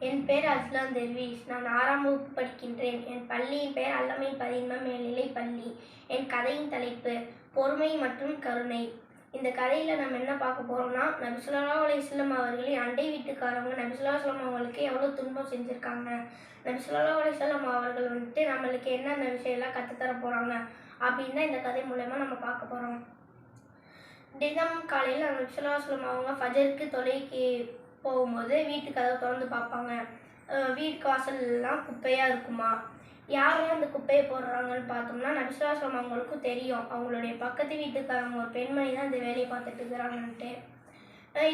என் பெயர் அஸ்லாம் தெர்வீஸ் நான் ஆறாம் வகுப்பு படிக்கின்றேன். என் பள்ளியின் பெயர் அல்லமை பதின்ம மேல்நிலை பள்ளி. என் கதையின் தலைப்பு பொறுமை மற்றும் கருணை இந்த கதையில் நம்ம என்ன பார்க்க போகிறோம்னா நபிசுல்லா அலையம் அவர்களின் அண்டை வீட்டுக்காரவங்க நபிசுல்லா சொல்லம் அவங்களுக்கு எவ்வளோ துன்பம் செஞ்சுருக்காங்க. நபிசுல்லா அலையம் அவர்கள் வந்துட்டு நம்மளுக்கு என்னென்ன விஷயம்லாம் கற்றுத்தர போகிறாங்க அப்படின்னு தான் இந்த கதை மூலயமா நம்ம பார்க்க போகிறோம் தினம் காலையில் நபிசுல்லா சொல்லம் அவங்க ஃபஜருக்கு தொலைக்கு போகும்போது வீட்டு கதவை திறந்து பார்ப்பாங்க. வீட்டு வாசல்லாம் குப்பையாக இருக்குமா? யாரெல்லாம் அந்த குப்பையை போடுறாங்கன்னு பார்த்தோம்னா நபிசுலாசலம் அவங்களுக்கும் தெரியும். அவங்களுடைய பக்கத்து வீட்டுக்காரங்க ஒரு பெண்மணி தான் இந்த வேலையை பார்த்துட்டு இருக்கிறாங்கன்ட்டு.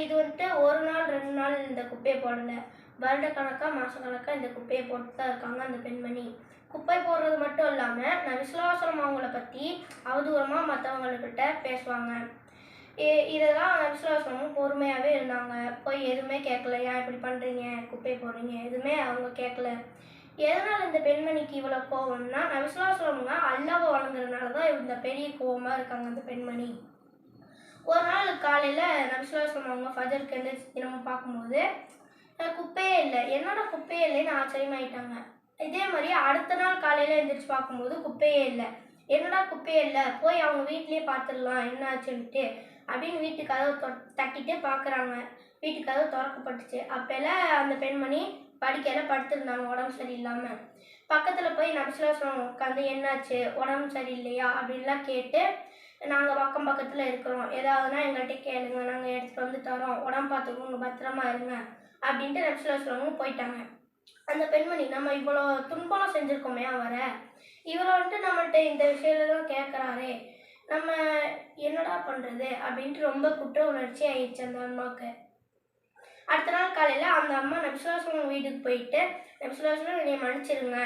இது வந்துட்டு ஒரு நாள் ரெண்டு நாள் இந்த குப்பையை போடலை. வருடக்கணக்காக மாதக்கணக்காக இந்த குப்பையை போட்டு தான் இருக்காங்க அந்த பெண்மணி. குப்பை போடுறது மட்டும் இல்லாமல் நபிசுலாசலம் அவங்கள பற்றி அவதூறமாக மற்றவங்கக்கிட்ட பேசுவாங்க. இ- இதெல்லாம் நபிசுலாசலமும் பொறுமையாகவே இருந்தாங்க. போய் எதுவுமே கேட்கல. ஏன் இப்படி பண்ணுறீங்க குப்பை போடுறீங்க. எதுவுமே அவங்க கேட்கல. எதனால் இந்த பெண்மணிக்கு இவ்வளோ கோவம்னா நபிசுலாசலம்னா அல்லாவை வணங்குறதுனால தான் இந்த பெரிய கோவமாக இருக்காங்க அந்த பெண்மணி. ஒரு நாள் காலையில் நபிசுலாசலம் அவங்க ஃபஜருக்கு எந்திரிச்சு தினமும் பார்க்கும்போது குப்பையே இல்லை. என்னடா குப்பையே இல்லைன்னு ஆச்சரியமாயிட்டாங்க. இதே மாதிரி அடுத்த நாள் காலையில் எழுந்திரிச்சு பார்க்கும்போது குப்பையே இல்லை. என்னடா குப்பையே இல்லை? போய் அவங்க வீட்லேயே பார்த்துடலாம். என்ன ஆச்சுன்ட்டு அப்படின்னு வீட்டு கதவு தட்டிட்டு பார்க்குறாங்க வீட்டு கதவு திறக்கப்பட்டுச்சு. அப்போல்லாம் அந்த பெண்மணி படிக்கையில் படுத்திருந்தாங்க உடம்பு சரியில்லாமல் பக்கத்தில் போய் நபிசுலாசலம் உட்காந்து என்னாச்சு? உடம்பு சரியில்லையா? அப்படின்லாம் கேட்டு நாங்கள் பக்கம் பக்கத்தில் இருக்கிறோம். ஏதாவதுனா எங்கள்கிட்ட கேளுங்க. நாங்கள் எடுத்துகிட்டு வந்து தரோம். உடம்பு பார்த்துக்கோங்க. பத்திரமா இருங்க. அப்படின்ட்டு நபிசுலாசலமும் போயிட்டாங்க. அந்த பெண்மணி நம்ம இவ்வளோ துன்பம் செஞ்சுருக்கோமே அவரை. இவரை வந்துட்டு நம்மள்ட்ட இந்த விஷயம்லாம் கேட்குறாரே நம்ம என்னடா பண்ணுறது அப்படின்ட்டு ரொம்ப குற்ற உணர்ச்சி ஆயிடுச்சு அந்த அம்மாவுக்கு. அடுத்த நாள் காலையில் அந்த அம்மா நபிசுலாசலம் வீட்டுக்கு போயிட்டு நபிசுலாசலம் என்னை மன்னிச்சிருங்க.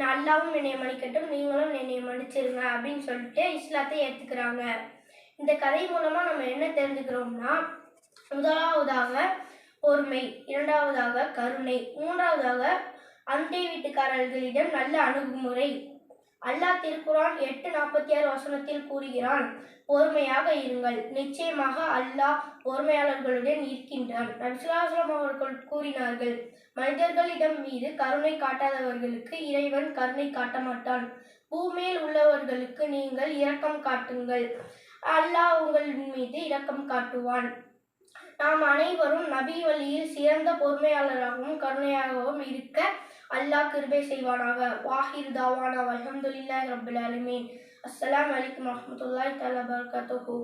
நல்லாவும் என்னை மன்னிக்கட்டும் நீங்களும் என்னை மன்னிச்சிருங்க அப்படின்னு சொல்லிட்டு இஸ்லாத்தை ஏற்றுக்கிறாங்க இந்த கதை மூலமாக நம்ம என்ன தெரிஞ்சுக்கிறோம்னா முதலாவதாக பொறுமை இரண்டாவதாக கருணை மூன்றாவதாக அண்டை வீட்டுக்காரர்களிடம் நல்ல அணுகுமுறை அல்லாஹ் திருக்குரான் எட்டு நாற்பத்தி ஆறு வசனத்தில் கூறுகிறான் பொறுமையாக இருங்கள். நிச்சயமாக அல்லாஹ் பொறுமையாளர்களுடன் இருக்கின்றான். நபிசுலாசலம் அவர்கள் கூறினார்கள் மனிதர்களிடம் மீது கருணை காட்டாதவர்களுக்கு இறைவன் கருணை காட்ட மாட்டான். பூமியில் உள்ளவர்களுக்கு நீங்கள் இரக்கம் காட்டுங்கள். அல்லாஹ் உங்கள் மீது இரக்கம் காட்டுவான். நாம் அனைவரும் நபி வழியில் சிறந்த பொறுமையாளராகவும் கருணையாகவும் இருக்க அல்லாஹ் கிருபை செய்வானாக. வாஹிர் தாவானா அல்ஹம்துலில்லாஹி ரப்பில் அலமீன் அஸ்ஸலாமு அலைக்கும் வரஹ்மத்துல்லாஹி தலா வபரகாத்துஹு.